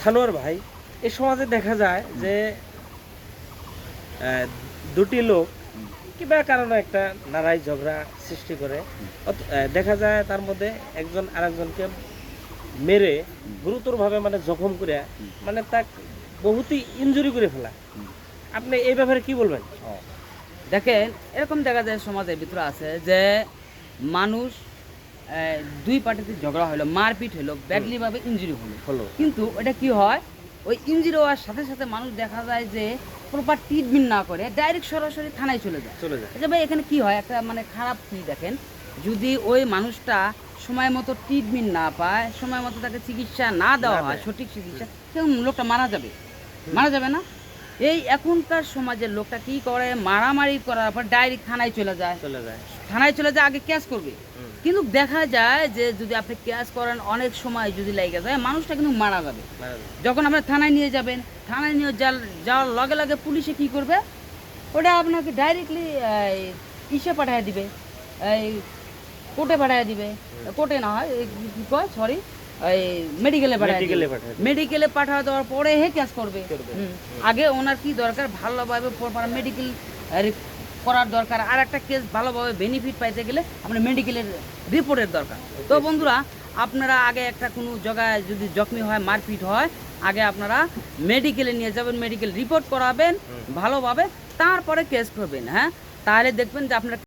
সানোয়ার ভাই, এই সমাজে দেখা যায় যে দুটি লোক কিংবা কারণে একটা লড়াই ঝগড়া সৃষ্টি করে। দেখা যায় তার মধ্যে একজন আরেকজনকে মেরে গুরুতরভাবে মানে জখম করে মানে তাক বহুতই ইনজুরি করে ফেলা। আপনি এই ব্যাপারে কি বলবেন? দেখেন, এরকম দেখা যায় সমাজের ভিতরে আছে যে, মানুষ দুই পার্টিতে ঝগড়া হলো মারপিট হলো ব্যাডলি ভাবে ইঞ্জুরি হলো। হলো। কিন্তু এটা কি হয়? ওই ইঞ্জুরি হওয়ার সাথে সাথে মানুষ দেখা যায় যে প্রপার ট্রিটমেন্ট না করে ডাইরেক্ট সরাসরি থানায় চলে যায়। চলে যায়। আচ্ছা ভাই এখানে কি হয়? একটা মানে খারাপ কি দেখেন? যদি ওই মানুষটা সময় মতো ট্রিটমেন্ট না পায় সময় মতো তাকে চিকিৎসা না দেওয়া হয় সঠিক চিকিৎসা সেরকম লোকটা মারা যাবে? মারা যাবে না? এই এখনকার সমাজের লোকটা কি করে? মারামারি করার পর ডাইরেক্ট থানায় চলে যায়। চলে যায়। থানায় চলে যায় আগে ক্যাশ করবে। কিন্তু দেখা যায় যে যদি আপনি ক্যাশ করেন অনেক সময় যদি লেগে যায় মানুষটা কিন্তু মারা যাবে। যখন আপনি থানায় নিয়ে যাবেন থানায় নিয়ে যাওয়ার লগে লগে পুলিশে কি করবে? ওটা আপনাকে ডাইরেক্টলি ইসে পাঠিয়ে দিবে। এই কোর্টে পাঠিয়ে দিবে। কোর্টে না হয় কি কয় সরি এই মেডিকেলে পাঠিয়ে মেডিকেলে দিবে। পাঠিয়ে মেডিকেলে পাঠিয়ে দেওয়ার পরে হে ক্যাশ করবে। করবে। আগে ওনার কি দরকার? ভালোভাবে মেডিকেল করার দরকার। আর একটা কেস ভালোভাবে বেনিফিট পাইতে গেলে আপনার মেডিকেলের রিপোর্টের দরকার। তো বন্ধুরা আপনারা আগে একটা কোনো জায়গায় যদি জখমি হয় মারপিট হয় আগে আপনারা মেডিকেলে নিয়ে যাবেন মেডিকেল রিপোর্ট করাবেন ভালোভাবে তারপরে কেস করবেন হ্যাঁ? তাহলে দেখবেন যে আপনার